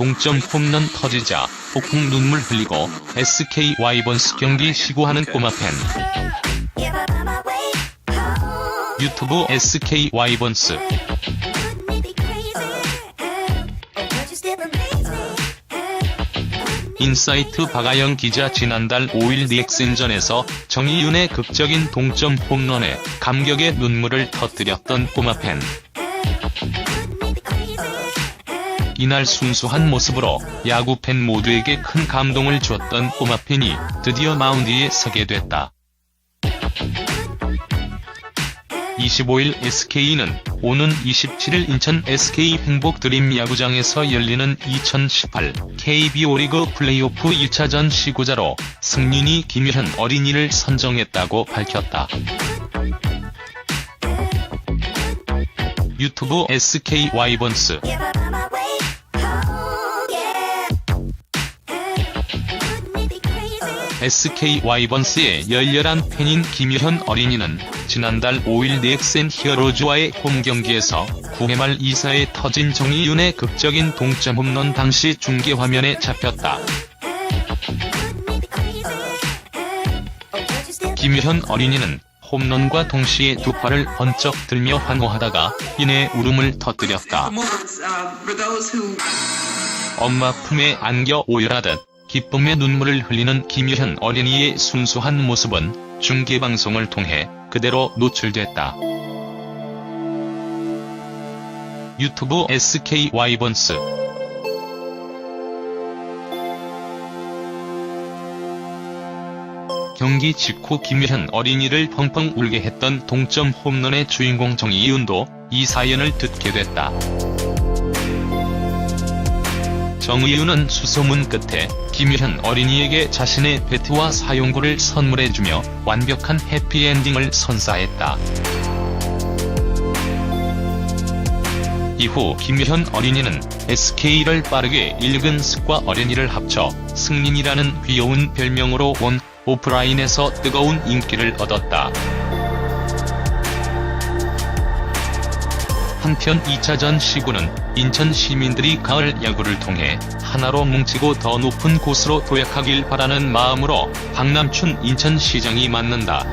동점 홈런 터지자 폭풍 눈물 흘리고 SK 와이번스 경기 시구하는 꼬마 팬. 유튜브 SK 와이번스 인사이트 박아영 기자 지난달 5일 리액센전에서 정의윤의 극적인 동점 홈런에 감격의 눈물을 터뜨렸던 꼬마 팬. 이날 순수한 모습으로 야구 팬 모두에게 큰 감동을 줬던 꼬마 팬이 드디어 마운드에 서게 됐다. 25일 SK는 오는 27일 인천 SK 행복 드림 야구장에서 열리는 2018 KBO 리그 플레이오프 1차전 시구자로 승윤이 김효현 어린이를 선정했다고 밝혔다. 유튜브 SK 와이번스 SK 와이번스의 열렬한 팬인 김효현 어린이는 지난달 5일 넥센 히어로즈와의 홈 경기에서 9회 말 2사에 터진 정의윤의 극적인 동점 홈런 당시 중계 화면에 잡혔다. 김효현 어린이는 홈런과 동시에 두 팔을 번쩍 들며 환호하다가 이내 울음을 터뜨렸다. 엄마 품에 안겨 오열하듯 기쁨의 눈물을 흘리는 김유현 어린이의 순수한 모습은 중계방송을 통해 그대로 노출됐다. 유튜브 SK 와이번스 경기 직후 김유현 어린이를 펑펑 울게 했던 동점 홈런의 주인공 정이윤도 이 사연을 듣게 됐다. 정의윤은 수소문 끝에 김유현 어린이에게 자신의 배트와 사용구를 선물해주며 완벽한 해피엔딩을 선사했다. 이후 김유현 어린이는 SK를 빠르게 읽은 습과 어린이를 합쳐 승린이라는 귀여운 별명으로 온 오프라인에서 뜨거운 인기를 얻었다. 한편 2차전 시구는 인천 시민들이 가을 야구를 통해 하나로 뭉치고 더 높은 곳으로 도약하길 바라는 마음으로 박남춘 인천시장이 맡는다.